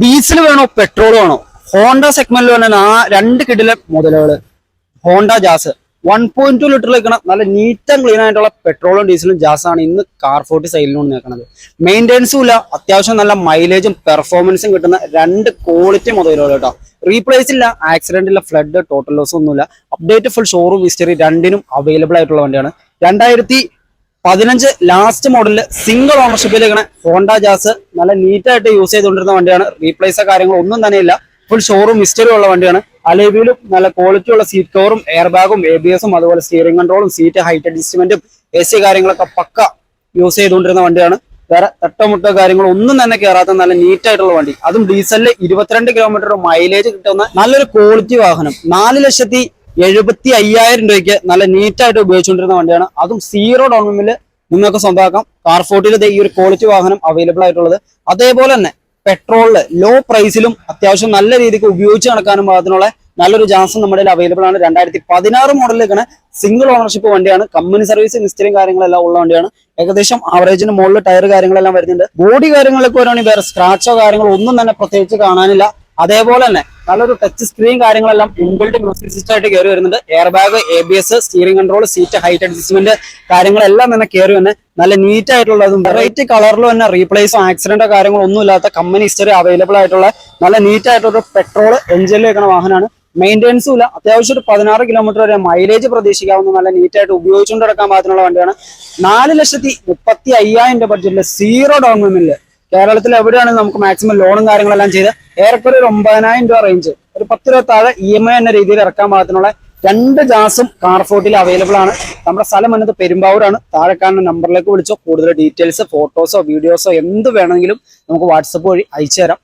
Diesel വേണോ petrol വേണോ? Honda സെഗ്മെന്റിൽ വേണ ആ രണ്ട് കിടിലെ മുതലുകൾ. Honda jazz. One point two litre വെക്കണം നല്ല നീറ്റ് ആൻഡ് ക്ലീൻ ആയിട്ടുള്ള പെട്രോളും ഡീസലും ജാസാണ് ഇന്ന് കാർ ഫോർട്ടി സൈഡിലാണ് നിൽക്കുന്നത് മെയിന്റെനൻസും ഇല്ല. അത്യാവശ്യം നല്ല മൈലേജും പെർഫോമൻസും കിട്ടുന്ന രണ്ട് ക്വാളിറ്റി മുതലുകൾ കേട്ടോ. റീപ്ലേസ് ഇല്ല. ആക്സിഡന്റ് ഇല്ല. ഫ്ലഡ് ടോട്ടൽ ലോസ് ഒന്നുമില്ല. അപ്ഡേറ്റ് ഫുൾ ഷോറൂം ഹിസ്റ്ററി രണ്ടിനും അവൈലബിൾ ആയിട്ടുള്ള വണ്ടിയാണ്. രണ്ടായിരത്തി പതിനഞ്ച് ലാസ്റ്റ് മോഡലിൽ സിംഗിൾ ഓണർഷിപ്പിൽ ഇങ്ങനെ ഹോണ്ട ജാസ് നല്ല നീറ്റായിട്ട് യൂസ് ചെയ്തുകൊണ്ടിരുന്ന വണ്ടിയാണ്. റീപ്ലേസോ കാര്യങ്ങളോ ഒന്നും തന്നെയില്ല ഫുൾ ഷോറും മിസ്റ്ററും ഉള്ള വണ്ടിയാണ്. അലേവിയിലും നല്ല ക്വാളിറ്റി ഉള്ള സീറ്റ് കവറും എയർ ബാഗും എ ബി എസും അതുപോലെ സ്റ്റിയറിംഗ് കൺട്രോളും സീറ്റ് ഹൈറ്റ് അഡ്ജസ്റ്റ്മെന്റും എ സി കാര്യങ്ങളൊക്കെ പക്ക യൂസ് ചെയ്തുകൊണ്ടിരുന്ന വണ്ടിയാണ്. വേറെ തട്ടമുട്ടോ കാര്യങ്ങളോ ഒന്നും തന്നെ കയറാത്ത നല്ല നീറ്റ് ആയിട്ടുള്ള വണ്ടി. അതും ഡീസലിൽ ഇരുപത്തിരണ്ട് കിലോമീറ്റർ മൈലേജ് കിട്ടുന്ന നല്ലൊരു ക്വാളിറ്റി വാഹനം. നാല് ലക്ഷത്തി എഴുപത്തി അയ്യായിരം രൂപയ്ക്ക് നല്ല നീറ്റായിട്ട് ഉപയോഗിച്ചുകൊണ്ടിരുന്ന വണ്ടിയാണ്. അതും സീറോ ഡൗൺ പേയ്മെന്റിൽ നിങ്ങൾക്ക് സ്വന്തമാക്കാം. കാർ ഫോർട്ടിൽ ഈ ഒരു ക്വാളിറ്റി വാഹനം അവൈലബിൾ ആയിട്ടുള്ളത്. അതേപോലെ തന്നെ പെട്രോളിൽ ലോ പ്രൈസിലും അത്യാവശ്യം നല്ല രീതിക്ക് ഉപയോഗിച്ച് നടക്കാനും പാകത്തിനുള്ള നല്ലൊരു ജാസം നമ്മുടെ അവൈലബിൾ ആണ്. രണ്ടായിരത്തി പതിനാറ് മോഡലിലേക്കാണ് സിംഗിൾ ഓണർഷിപ്പ് വണ്ടിയാണ്. കമ്പനി സർവീസ് മിസ്റ്ററിയും കാര്യങ്ങളെല്ലാം ഉള്ള വണ്ടിയാണ്. ഏകദേശം ആവറേജിന് മുകളിൽ ടയർ കാര്യങ്ങളെല്ലാം വരുന്നുണ്ട്. ബോഡി കാര്യങ്ങളൊക്കെ വരുവാണെങ്കിൽ വേറെ സ്ക്രാച്ചോ കാര്യങ്ങളോ ഒന്നും തന്നെ പ്രത്യേകിച്ച് കാണാനില്ല. അതേപോലെ തന്നെ നല്ലൊരു ടച്ച് സ്ക്രീൻ കാര്യങ്ങളെല്ലാം ഇൻബിൽഡ് മ്യൂസിക് സിസ്റ്റം ആയിട്ട് കയറി വരുന്നുണ്ട്. Air bag A B S steering control seat height adjustment കാര്യങ്ങളെല്ലാം തന്നെ കയറി വന്നെ നല്ല നീറ്റ് ആയിട്ടുള്ളതും വെറൈറ്റി കളറിലും തന്നെ റീപ്ലേസും ആക്സിഡന്റോ കാര്യങ്ങളോ ഒന്നും ഇല്ലാത്ത കമ്പനി ഹിസ്റ്ററി അവൈലബിൾ ആയിട്ടുള്ള നല്ല നീറ്റ് ആയിട്ടുള്ള പെട്രോൾ എഞ്ചിനിൽ വെക്കുന്ന വാഹനമാണ്. മെയിന്റെനൻസും ഇല്ല. അത്യാവശ്യം ഒരു പതിനാറ് കിലോമീറ്റർ വരെ മൈലേജ് പ്രതീക്ഷിക്കാവുന്ന നല്ല നീറ്റ് ആയിട്ട് ഉപയോഗിച്ചുകൊണ്ട് നടക്കാൻ പാകത്തിനുള്ള വണ്ടിയാണ്. നാല് ലക്ഷത്തി മുപ്പത്തി അയ്യായിരം രൂപ ബഡ്ജറ്റിൽ സീറോ ഡൗൺ പേയ്മെന്റിൽ കേരളത്തിൽ എവിടെയാണ് നമുക്ക് മാക്സിമം ലോണും കാര്യങ്ങളെല്ലാം ചെയ്ത് ഏറെക്കുറെ ഒരു ഒമ്പതിനായിരം രൂപ റേഞ്ച് ഒരു പത്ത് രൂപ താഴെ ഇ എം ഐ എന്ന രീതിയിൽ ഇറക്കാൻ പാകത്തിനുള്ള രണ്ട് ജാസും കാർ ഫോർട്ടിൽ അവൈലബിൾ ആണ്. നമ്മുടെ സ്ഥലം വന്നത് പെരുമ്പാവൂരാണ്. താഴെ കാണുന്ന നമ്പറിലേക്ക് വിളിച്ചോ കൂടുതൽ ഡീറ്റെയിൽസ് ഫോട്ടോസോ വീഡിയോസോ എന്ത് വേണമെങ്കിലും നമുക്ക് വാട്സപ്പ് വഴി അയച്ചു തരാം